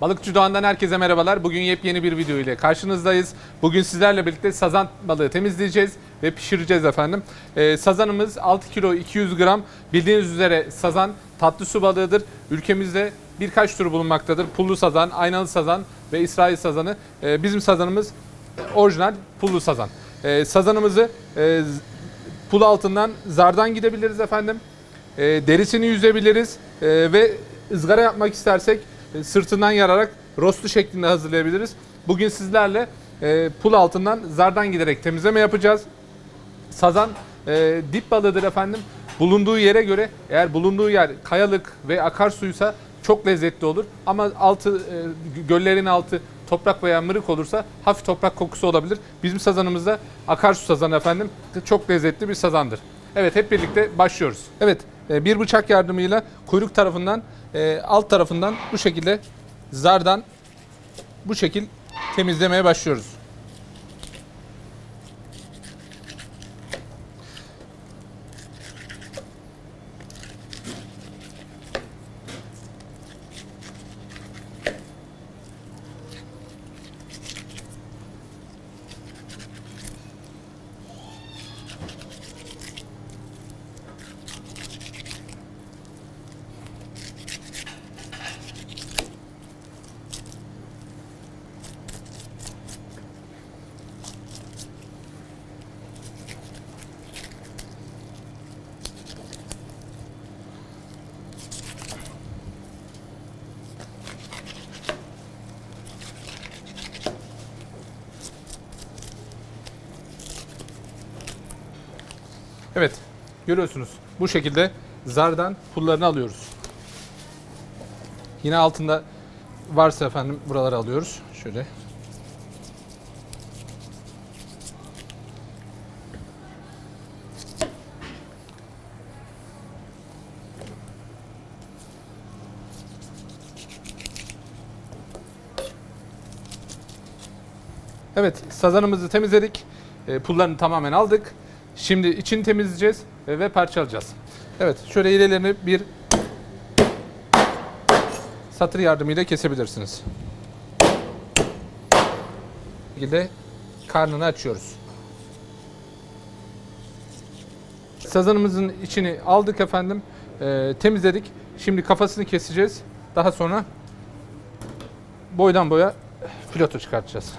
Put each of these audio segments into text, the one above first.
Balıkçı Doğan'dan herkese merhabalar. Bugün yepyeni bir video ile karşınızdayız. Bugün sizlerle birlikte sazan balığı temizleyeceğiz ve pişireceğiz efendim. Ee, sazanımız 6 kilo 200 gram. Bildiğiniz üzere sazan tatlı su balığıdır. Ülkemizde birkaç tür bulunmaktadır. Pullu sazan, aynalı sazan ve İsrail sazanı. Ee, bizim sazanımız orijinal pullu sazan. Ee, sazanımızı e, pul altından zardan gidebiliriz efendim. E, derisini yüzebiliriz E, ve ızgara yapmak istersek sırtından yararak rostlu şeklinde hazırlayabiliriz. Bugün sizlerle e, pul altından zardan giderek temizleme yapacağız. Sazan e, dip balığıdır efendim. Bulunduğu yere göre eğer bulunduğu yer kayalık ve akarsuysa çok lezzetli olur. Ama altı e, göllerin altı toprak veya mırık olursa hafif toprak kokusu olabilir. Bizim sazanımızda akarsu sazanı efendim çok lezzetli bir sazandır. Evet hep birlikte başlıyoruz. Evet e, bir bıçak yardımıyla kuyruk tarafından e, alt tarafından bu şekilde zardan bu şekil temizlemeye başlıyoruz. Evet görüyorsunuz bu şekilde zardan pullarını alıyoruz. Yine altında varsa efendim buraları alıyoruz. Şöyle. Evet, sazanımızı temizledik. E, pullarını tamamen aldık. Şimdi içini temizleyeceğiz e, ve parçalayacağız. Evet, şöyle iğnelerini bir satır yardımıyla kesebilirsiniz. Bu şekilde karnını açıyoruz. Sazanımızın içini aldık efendim. e, temizledik. Şimdi kafasını keseceğiz. Daha sonra boydan boya filoto çıkartacağız.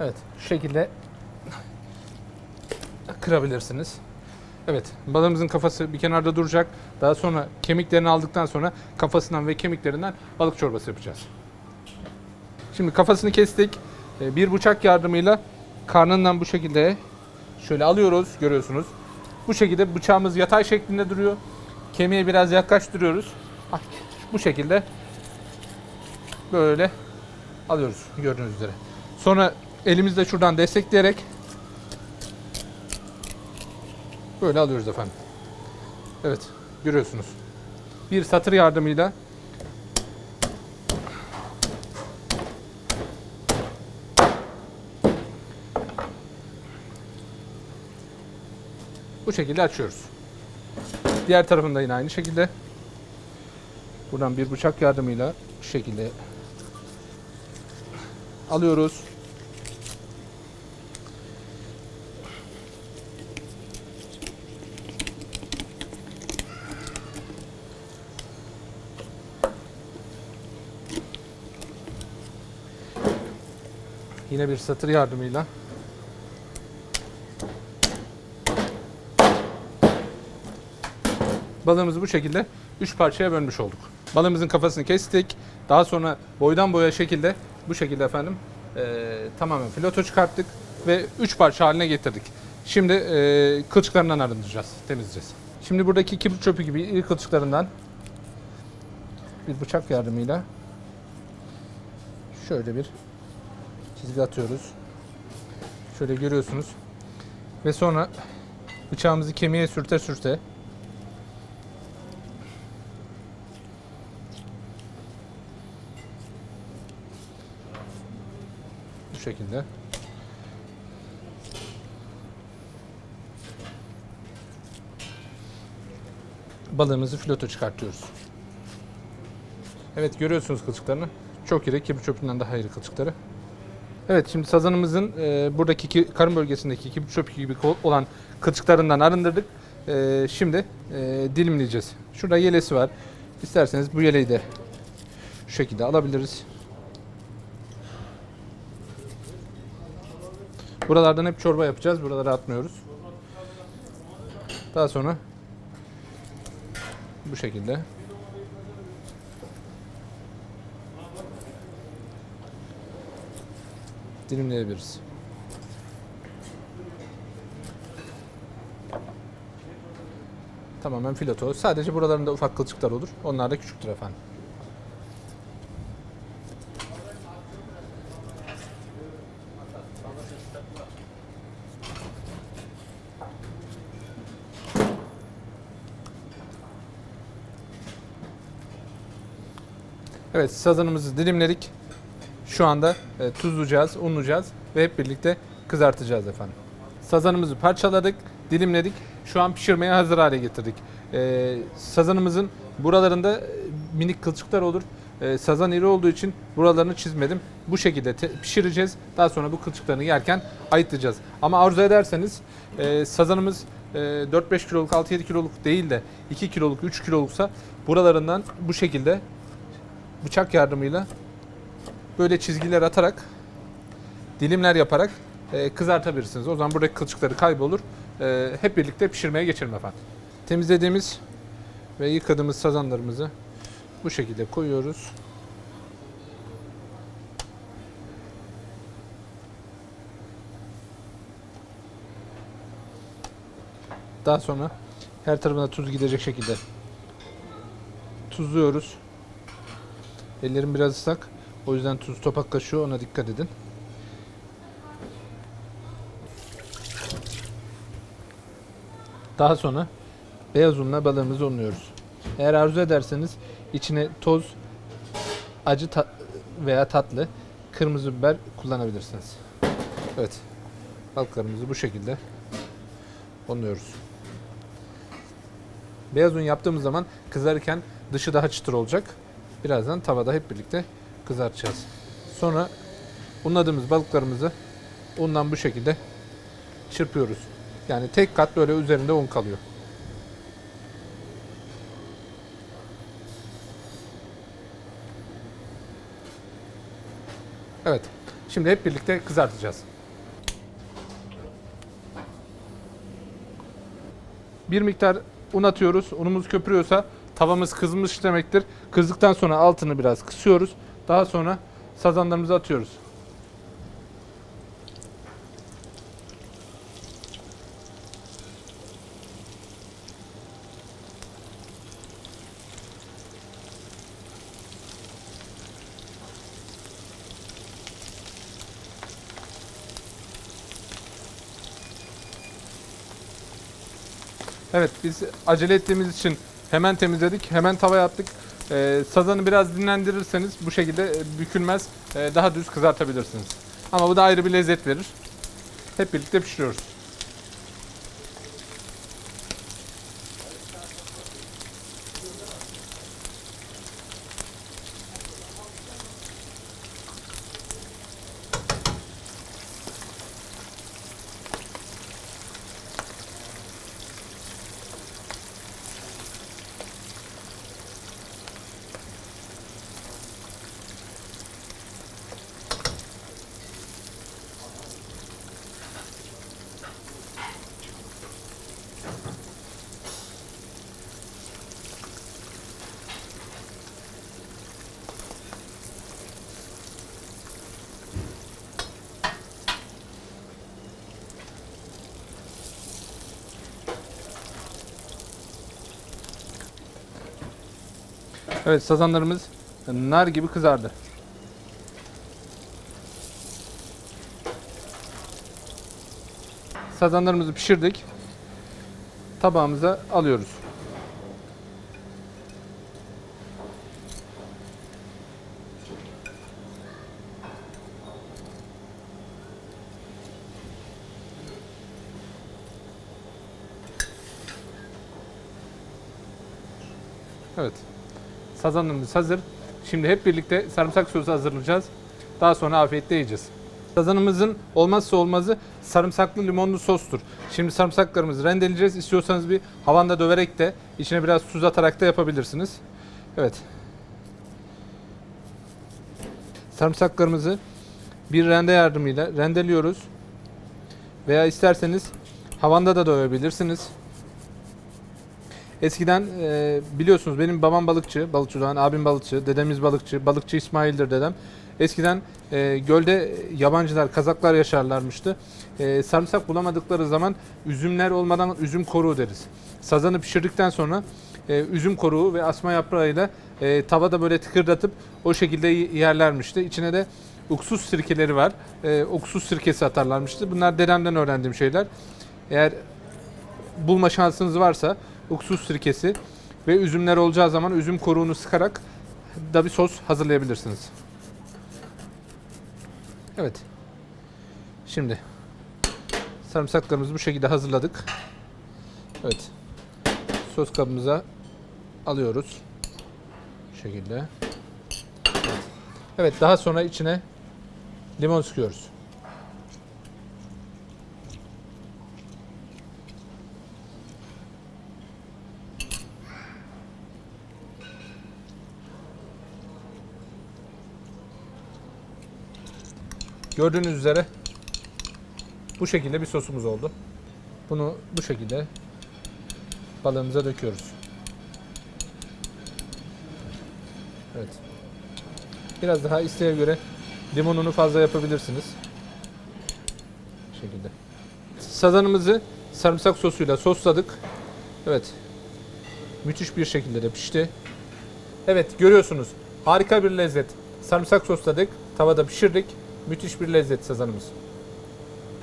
Evet, şu şekilde kırabilirsiniz. Evet, balığımızın kafası bir kenarda duracak. Daha sonra kemiklerini aldıktan sonra kafasından ve kemiklerinden balık çorbası yapacağız. Şimdi kafasını kestik. Ee, Bir bıçak yardımıyla karnından bu şekilde şöyle alıyoruz, görüyorsunuz. Bu şekilde bıçağımız yatay şeklinde duruyor. Kemiğe biraz yaklaştırıyoruz. Ah, Bu şekilde böyle alıyoruz gördüğünüz üzere. Sonra elimizde şuradan destekleyerek böyle alıyoruz efendim. Evet görüyorsunuz. Bir satır yardımıyla bu şekilde açıyoruz. Diğer tarafında yine aynı şekilde buradan bir bıçak yardımıyla bu şekilde alıyoruz. Yine bir satır yardımıyla balığımızı bu şekilde 3 parçaya bölmüş olduk. Balığımızın kafasını kestik. Daha sonra boydan boya şekilde bu şekilde efendim eee, tamamen filoto çıkarttık ve 3 parça haline getirdik. Şimdi eee kılçıklarından arındıracağız, temizleyeceğiz. Şimdi buradaki kibrit çöpü gibi iri kılçıklarından bir bıçak yardımıyla şöyle bir çizgi atıyoruz. Şöyle görüyorsunuz. Ve sonra bıçağımızı kemiğe sürte sürte bu şekilde balığımızı filoto çıkartıyoruz. Evet görüyorsunuz kılçıklarını. Çok iri, kibir çöpünden daha iri kılçıkları. Evet şimdi sazanımızın e, buradaki iki, karın bölgesindeki kibir çöpü gibi olan kılçıklarından arındırdık. E, şimdi e, dilimleyeceğiz. Şurada yelesi var. İsterseniz bu yeleyi de şu şekilde alabiliriz. Buralardan hep çorba yapacağız. Buraları atmıyoruz. Daha sonra bu şekilde dilimleyebiliriz. Tamamen fileto. Sadece buralarında ufak kılçıklar olur. Onlar da küçüktür efendim. Evet sazanımızı dilimledik. Şu anda e, tuzlayacağız, unlayacağız ve hep birlikte kızartacağız efendim. Sazanımızı parçaladık, dilimledik. Şu an pişirmeye hazır hale getirdik. E, sazanımızın buralarında e, minik kılçıklar olur. E, sazan iri olduğu için buralarını çizmedim. Bu şekilde pişireceğiz. Daha sonra bu kılçıklarını yerken ayıtlayacağız. Ama arzu ederseniz e, sazanımız e, 4-5 kiloluk, 6-7 kiloluk değil de 2 kiloluk, 3 kiloluksa buralarından bu şekilde bıçak yardımıyla böyle çizgiler atarak dilimler yaparak e, kızartabilirsiniz. O zaman buradaki kılçıkları kaybolur. E, hep birlikte pişirmeye geçelim efendim. Temizlediğimiz ve yıkadığımız sazanlarımızı bu şekilde koyuyoruz. Daha sonra her tarafına tuz gidecek şekilde tuzluyoruz. Ellerim biraz ıslak. O yüzden tuz topak kaşıyor. Ona dikkat edin. Daha sonra beyaz unla balığımızı unluyoruz. Eğer arzu ederseniz içine toz, acı ta- veya tatlı kırmızı biber kullanabilirsiniz. Evet. Balıklarımızı bu şekilde unluyoruz. Beyaz un yaptığımız zaman kızarırken dışı daha çıtır olacak. Birazdan tavada hep birlikte kızartacağız. Sonra unladığımız balıklarımızı undan bu şekilde çırpıyoruz. Yani tek kat böyle üzerinde un kalıyor. Evet. Şimdi hep birlikte kızartacağız. Bir miktar un atıyoruz. Unumuz köpürüyorsa tavamız kızmış demektir. Kızdıktan sonra altını biraz kısıyoruz. Daha sonra sazanlarımızı atıyoruz. Evet biz acele ettiğimiz için hemen temizledik. Hemen tavaya attık. Ee, sazanı biraz dinlendirirseniz bu şekilde e, bükülmez. e, daha düz kızartabilirsiniz. Ama bu da ayrı bir lezzet verir. Hep birlikte pişiriyoruz. Evet sazanlarımız nar gibi kızardı. Sazanlarımızı pişirdik. Tabağımıza alıyoruz. Evet. Sazanımız hazır. Şimdi hep birlikte sarımsak sosu hazırlayacağız. Daha sonra afiyetle yiyeceğiz. Sazanımızın olmazsa olmazı sarımsaklı limonlu sostur. Şimdi sarımsaklarımızı rendeleyeceğiz. İstiyorsanız bir havanda döverek de içine biraz tuz atarak da yapabilirsiniz. Evet. Sarımsaklarımızı bir rende yardımıyla rendeliyoruz. Veya isterseniz havanda da dövebilirsiniz. Eskiden e, biliyorsunuz benim babam balıkçı, balıkçı Doğan, abim balıkçı, dedemiz balıkçı, balıkçı İsmail'dir dedem. Eskiden e, gölde yabancılar, kazaklar yaşarlarmıştı. E, sarımsak bulamadıkları zaman üzümler olmadan üzüm koruğu deriz. Sazanı pişirdikten sonra e, üzüm koruğu ve asma yaprağıyla e, tavada böyle tıkırdatıp o şekilde yerlermişti. İçine de uksus sirkeleri var. E, uksus sirkesi atarlarmıştı. Bunlar dedemden öğrendiğim şeyler. Eğer bulma şansınız varsa uksus sirkesi ve üzümler olacağı zaman üzüm koruğunu sıkarak da bir sos hazırlayabilirsiniz. Evet. Şimdi sarımsaklarımızı bu şekilde hazırladık. Evet. Sos kabımıza alıyoruz. Bu şekilde. Evet, daha sonra içine limon sıkıyoruz. Gördüğünüz üzere bu şekilde bir sosumuz oldu. Bunu bu şekilde balığımıza döküyoruz. Evet. Biraz daha isteğe göre limonunu fazla yapabilirsiniz. Bu şekilde. Sazanımızı sarımsak sosuyla sosladık. Evet. Müthiş bir şekilde de pişti. Evet görüyorsunuz harika bir lezzet. Sarımsak sosladık, tavada pişirdik. Müthiş bir lezzet sazanımız.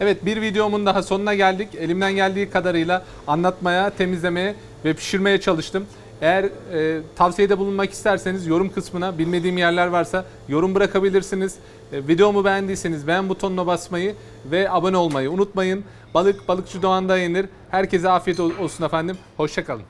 Evet bir videomun daha sonuna geldik. Elimden geldiği kadarıyla anlatmaya, temizlemeye ve pişirmeye çalıştım. Eğer e, tavsiyede bulunmak isterseniz yorum kısmına bilmediğim yerler varsa yorum bırakabilirsiniz. E, videomu beğendiyseniz beğen butonuna basmayı ve abone olmayı unutmayın. Balık balıkçı Doğan'da yenir. Herkese afiyet ol- olsun efendim. Hoşçakalın.